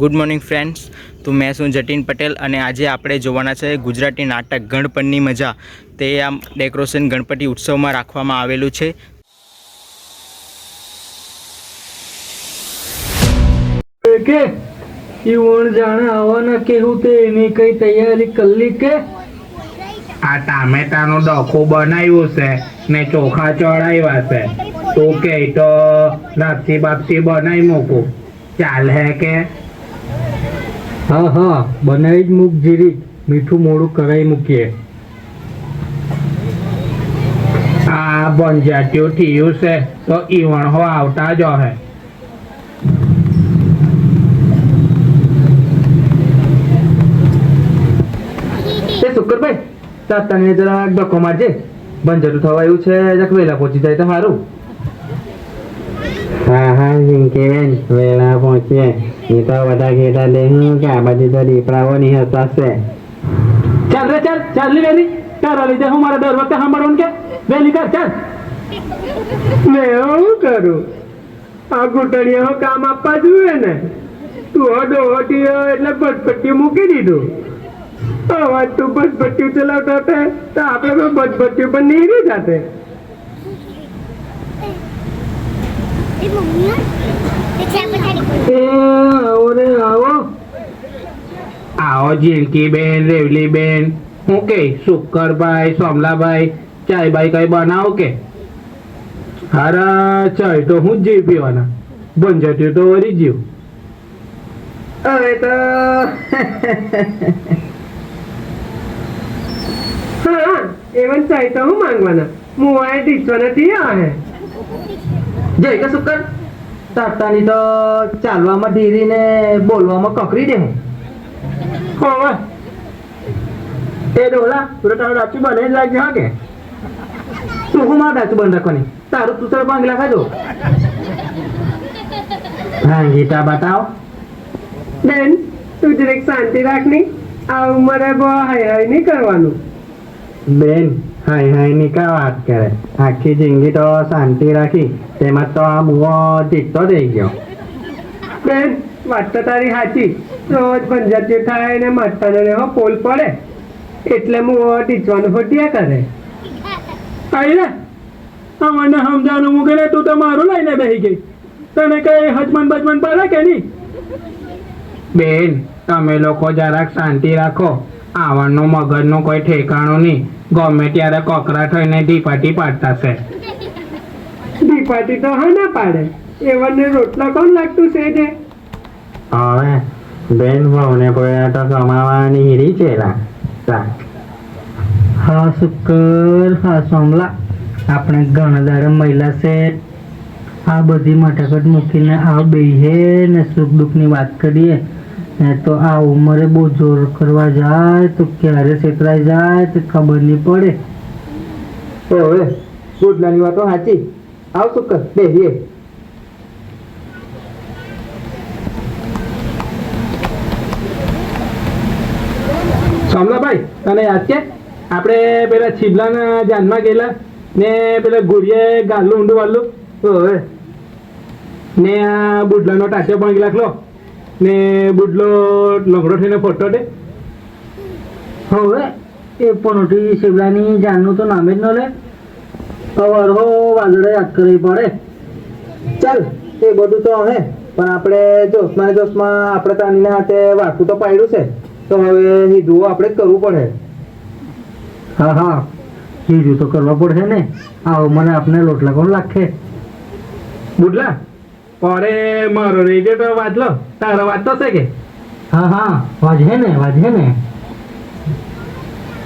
Good morning friends તો મેં છું જતીન પટેલ અને આજે આપણે જોવાના છે ગુજરાતી નાટક ગણપણની મજા. તે આ ડેકોરેશન ગણપતિ ઉત્સવમાં રાખવામાં આવેલું છે. કે ઈવણ જાણે આવવાના કેવું તે એની કઈ તૈયારી કરલી કે? આ ટામેટાનો ડખો બનાવ્યો છે ને ચોખા ચડાવ્યા છે. તો કે તો લાપસી બાપસી બનાવી મૂકું. ચાલ હે કે? હા હા, બનાવી જ મૂક જીરી. મીઠું મોડું કરાવી મૂકીએ. આ બંજાટ્યું થયું છે, તો ઈવણ હો આવતા જ હે એ શુક્રભાઈ તાતાને જરા ડકો મારજે. બંજરું થવા આવ્યું છે જક વહેલા પહોંચી જાય તો સારું જીંકેન વેળા પહોંચીએ. એ તો બધા ઘેટા દેહું કે આ બાજુ તો દીપડાઓની હસાશે ચાલ રે ચાલ ચાલ લી વહેલી તારા લીધે હું મારા દર વખતે સાંભળવાનું કે? વહેલી કર ચાલ. મેં હું કરું? આ ઘૂંટણીઓ કામ આપવા જોઈએ ને? તું હટીયો એટલે ભટભટ્ટી મૂકી દીધું. અવાજ તું ભટભટ્ટી ચલાવતા હતો તો આપણે પણ ભટભટ્ટી પર નીકળી જાતે. આવો રે આવો આવો જીણકી બેન રેવલી બેન હું કે શુક્કરભાઈ સોમલાભાઈ ચાયભાઈ કઈ બનાવો કે હારા ચાય તો હું જ જઈ પીવાના બંજાટ્યું તો વરી જ્યું હવે તો હા એવન ચાય તો હું માંગવાના હું આ નથી આ હે જય કે શુક્ર તાતાની તો ચાલવામાં ઢીરી ને બોલવામાં કકરી દે હું. એ ડોલા તું તારું રાચું બને જ લાગ્યો હા કે? તું હું મારા ડાચું બંધ રાખવાની? તારું તું સર બાંગલા ખાજો ગીતા બતાવો. બેન તું જરાક શાંતિ રાખની. આ ઉંમરે બહુ હાય હાય નહીં કરવાનું. બેન હાય હાયની કા વાત કરે આખી જિંદગી તો શાંતિ રાખી તેમાં તો આ મુવો ટીકતો થઈ ગયો બેન વાત તો તારી સાચી રોજ પંજાતી થાય ને માતાને હો પોલ પડે એટલે હું ટીચવાનું ફોટિયા કરે આઈ રે મને સમજાવવાનું મૂકે ને તું તો મારું લઈને બેસી ગઈ તને કઈ હજમન બજમન પડે કે નહીં બેન તમે લોકો જરાક શાંતિ રાખો આવણનું મગજનું કોઈ ઠેકાણું નહીં. ગમે ત્યારે કોકરા થઈને ધીપાટી પાડતા છે ધીપાટી તો હા ના પાડે. એવાને રોટલા કોણ લાગતું છે જે? હવે બેન ભાવને કોઈ તો કમાવાની હીરી છે. હા શુક્ર હા સોમલા. આપણે ઘણા દાડા મહિલા છે. આ બધી મટાકટ મૂકીને આ બેહે ને સુખ દુઃખની વાત કરીએ. ને તો આ ઉંમરે બહુ જોર કરવા જાય તો ક્યારે છેતરાઈ જાય તો ખબર નહીં પડે. હવે ગુડલાની વાતો સાચી. આવ શુક્ર બેહીએ સોમલાભાઈ તને યાદ છે? આપણે પેલા છીબલાના જાનમાં ગયેલા ને પેલા ગુડિયે ગાલું ઊંડું વાળલું. હવે. ને આ બુડલાનો ટાંચો પણ લાખલો ને બુડલો લંગડો થઈને ફરતો દે. હવે એ પનોટી શિવલાની જાનનું તો નામે જ ન લે. અવાર હો વાદળે યાદ કરવી પડે. ચાલ, એ બધું તો હે પણ આપણે જોશમાં જોશમાં આપણે તાનીના હાથે વાકું તો પાડ્યું છે. તો હવે હીધું આપણે જ કરવું પડે. હા હા. બીજું તો કરવા પડશે ને. આવો મને આપને લોટલા કોણ લાગશે? બુડલા પરે મારો રેડિયો તો વાંચલો તારો વાંચતો છે કે. હા હા વાજે ને વાજે ને.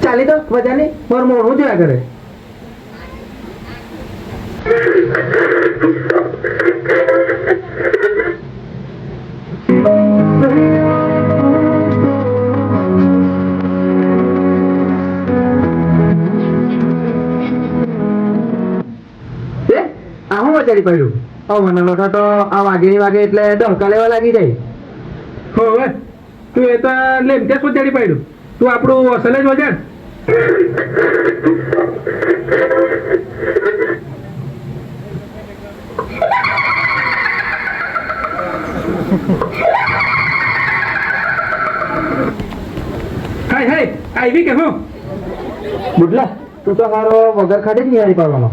ચાલી તો મજાની મારું મોડું જોયા કરે? એ, આ હું વચાડી પડ્યું? મને લોકો તો આ વાઘેની વાગે એટલે ડંકા લેવા લાગી જાય. હવે તું એ તો લેમ તે શું તું આપણું અસલ જ વજાડ. હાય હાય આવી કે હું? બુટલા તું તો મારો વગર ખાડે જ નિહારી પાડવાનો.